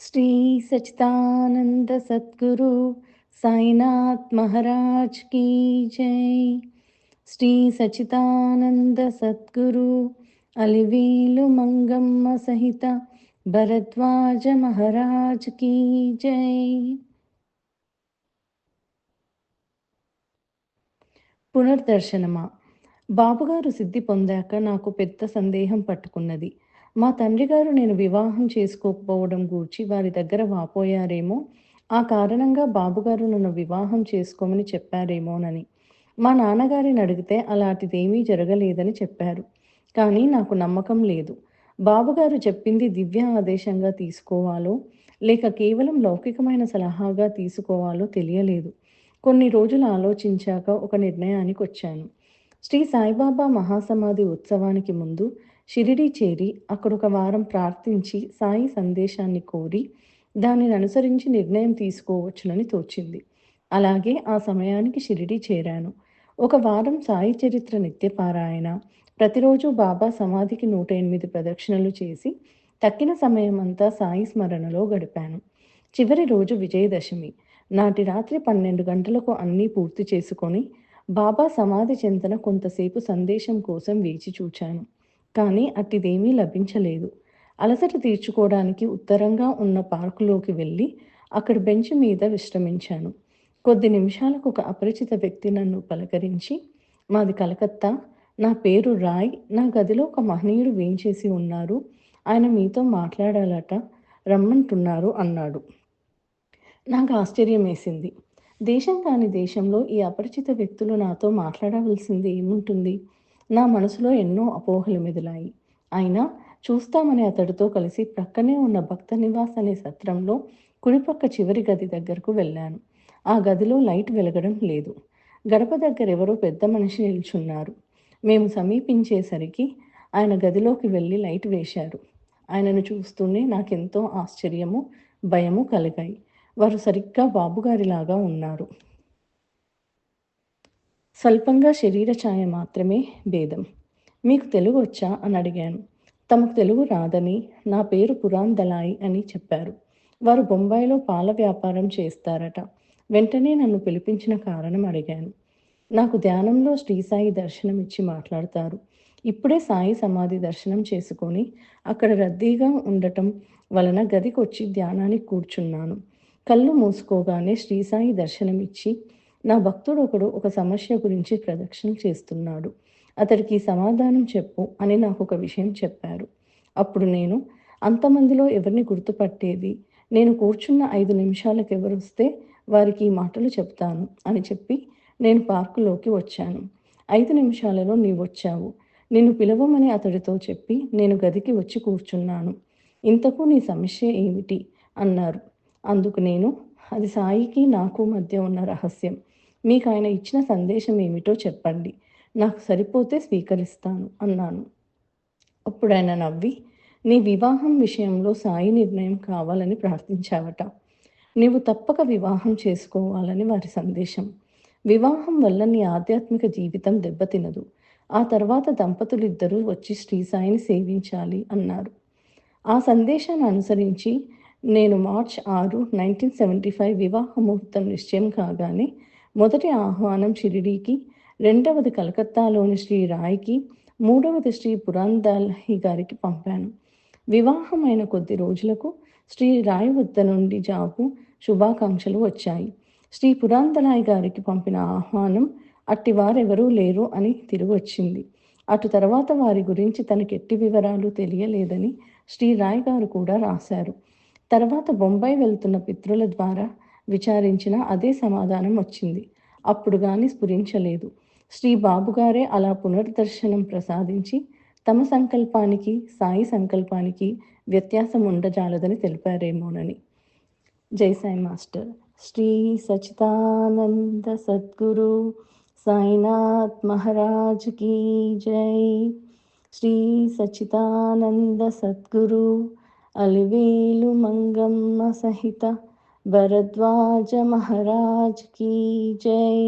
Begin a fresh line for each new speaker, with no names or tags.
శ్రీ సచితానంద సద్గురు సాయినాథ్ మహారాజ్ కీ జై. శ్రీ సచితానంద సద్గురు అలివేలు మంగమ్మ సహిత భరద్వాజ మహారాజ్ కీ జై. పునర్దర్శనమా? బాబుగారు సిద్ధి పొందాక నాకు పెద్ద సందేహం పట్టుకున్నది. మా తండ్రి గారు నేను వివాహం చేసుకోకపోవడం గూర్చి వారి దగ్గర వాపోయారేమో ఆ కారణంగా బాబుగారు నన్ను వివాహం చేసుకోమని చెప్పారేమోనని. మా నాన్నగారిని అడిగితే అలాంటిదేమీ జరగలేదని చెప్పారు. కానీ నాకు నమ్మకం లేదు. బాబుగారు చెప్పింది దివ్య ఆదేశంగా తీసుకోవాలో లేక కేవలం లౌకికమైన సలహాగా తీసుకోవాలో తెలియలేదు. కొన్ని రోజులు ఆలోచించాక ఒక నిర్ణయానికి వచ్చాను శ్రీ సాయిబాబా మహాసమాధి ఉత్సవానికి ముందు షిరిడి చేరి అక్కడొక వారం ప్రార్థించి సాయి సందేశాన్ని కోరి దానిని అనుసరించి నిర్ణయం తీసుకోవచ్చునని తోచింది. అలాగే ఆ సమయానికి షిరిడి చేరాను. ఒక వారం సాయి చరిత్ర నిత్యపారాయణ ప్రతిరోజు బాబా సమాధికి నూట ఎనిమిది ప్రదక్షిణలు చేసి తక్కిన సమయం అంతా సాయి స్మరణలో గడిపాను. చివరి రోజు విజయదశమి. నాటి రాత్రి పన్నెండు గంటలకు అన్నీ పూర్తి చేసుకొని బాబా సమాధి చెంతన కొంతసేపు సందేశం కోసం వేచి చూచాను. కానీ అట్టిదేమీ లభించలేదు. అలసట తీర్చుకోవడానికి ఉత్తరంగా ఉన్న పార్కులోకి వెళ్ళి అక్కడ బెంచ్ మీద విశ్రమించాను. కొద్ది నిమిషాలకు ఒక అపరిచిత వ్యక్తి నన్ను పలకరించి మాది కలకత్తా. నా పేరు రాయ్. నా గదిలో ఒక మహనీయుడు వేయించేసి ఉన్నారు. ఆయన మీతో మాట్లాడాలట. రమ్మంటున్నారు అన్నాడు. నాకు ఆశ్చర్యం వేసింది. దేశం కాని దేశంలో ఈ అపరిచిత వ్యక్తులు నాతో మాట్లాడవలసింది ఏముంటుంది? నా మనసులో ఎన్నో అపోహలు మెదిలాయి. అయినా చూస్తామని అతడితో కలిసి ప్రక్కనే ఉన్న భక్త నివాస్ అనే సత్రంలో కుడిపక్క చివరి గది దగ్గరకు వెళ్ళాను. ఆ గదిలో లైట్ వెలగడం లేదు. గడప దగ్గర ఎవరో పెద్ద మనిషి నిల్చున్నారు. మేము సమీపించేసరికి ఆయన గదిలోకి వెళ్ళి లైట్ వేశారు. ఆయనను చూస్తూనే నాకెంతో ఆశ్చర్యము భయము కలిగాయి. వారు సరిగ్గా బాబుగారిలాగా ఉన్నారు. స్వల్పంగా శరీర ఛాయ మాత్రమే భేదం. మీకు తెలుగు వచ్చా అని అడిగాను. తమకు తెలుగు రాదని నా పేరు పురాన్ దలాయి అని చెప్పారు. వారు బొంబాయిలో పాల వ్యాపారం చేస్తారట. వెంటనే నన్ను పిలిపించిన కారణం అడిగాను. నాకు ధ్యానంలో శ్రీ సాయి దర్శనం ఇచ్చి మాట్లాడతారు. ఇప్పుడే సాయి సమాధి దర్శనం చేసుకొని అక్కడ రద్దీగా ఉండటం వలన గదికొచ్చి ధ్యానానికి కూర్చున్నాను. కళ్ళు మూసుకోగానే శ్రీ సాయి దర్శనమిచ్చి నా భక్తుడు ఒకడు ఒక సమస్య గురించి ప్రదక్షిణ చేస్తున్నాడు. అతడికి సమాధానం చెప్పు అని నాకు ఒక విషయం చెప్పారు అప్పుడు నేను అంతమందిలో ఎవరిని గుర్తుపట్టేది? నేను కూర్చున్న ఐదు నిమిషాలకు ఎవరు వస్తే వారికి ఈ మాటలు చెప్తాను అని చెప్పి నేను పార్కులోకి వచ్చాను. ఐదు నిమిషాలలో నీవు వచ్చావు నిన్ను పిలవమని అతడితో చెప్పి నేను గదికి వచ్చి కూర్చున్నాను. ఇంతకు నీ సమస్య ఏమిటి? అన్నారు. అందుకు నేను అది సాయికి నాకు మధ్య ఉన్న రహస్యం. మీకు ఆయన ఇచ్చిన సందేశం ఏమిటో చెప్పండి. నాకు సరిపోతే స్వీకరిస్తాను అన్నాను. అప్పుడు ఆయన నవ్వి నీ వివాహం విషయంలో సాయి నిర్ణయం కావాలని ప్రార్థించావట. నీవు తప్పక వివాహం చేసుకోవాలని వారి సందేశం. వివాహం వల్ల నీ ఆధ్యాత్మిక జీవితం దెబ్బతినదు. ఆ తర్వాత దంపతులిద్దరూ వచ్చి శ్రీ సాయిని సేవించాలి అన్నారు. ఆ సందేశాన్ని అనుసరించి నేను మార్చ్ ఆరు నైన్టీన్ సెవెంటీ ఫైవ్ వివాహ ముహూర్తం నిశ్చయం కాగానే మొదటి ఆహ్వానం షిరిడీకి రెండవది కలకత్తాలోని శ్రీ రాయ్కి మూడవది శ్రీ పురాందాల్హి గారికి పంపాను. వివాహమైన కొద్ది రోజులకు శ్రీ రాయ్ వద్ద నుండి జాబు శుభాకాంక్షలు వచ్చాయి. శ్రీ పురాందలాయ్ గారికి పంపిన ఆహ్వానం అట్టి వారెవరూ లేరు అని తిరిగి వచ్చింది అటు తర్వాత వారి గురించి తనకి ఎట్టి వివరాలు తెలియలేదని శ్రీ రాయ్ గారు కూడా రాశారు. తర్వాత బొంబాయి వెళ్తున్న పిత్రుల ద్వారా విచారించిన అదే సమాధానం వచ్చింది. అప్పుడు కానీ స్ఫురించలేదు. శ్రీ బాబుగారే అలా పునర్దర్శనం ప్రసాదించి తమ సంకల్పానికి సాయి సంకల్పానికి వ్యత్యాసం ఉండజాలదని తెలిపారేమోనని. జై సాయి మాస్టర్. శ్రీ సచితానంద సద్గురు సాయినాథ్ మహారాజ్ కీ జై. శ్రీ సచితానంద సద్గురు అలివేలు మంగమ్మ సహిత భరద్వాజ మహారాజ్ కీ జై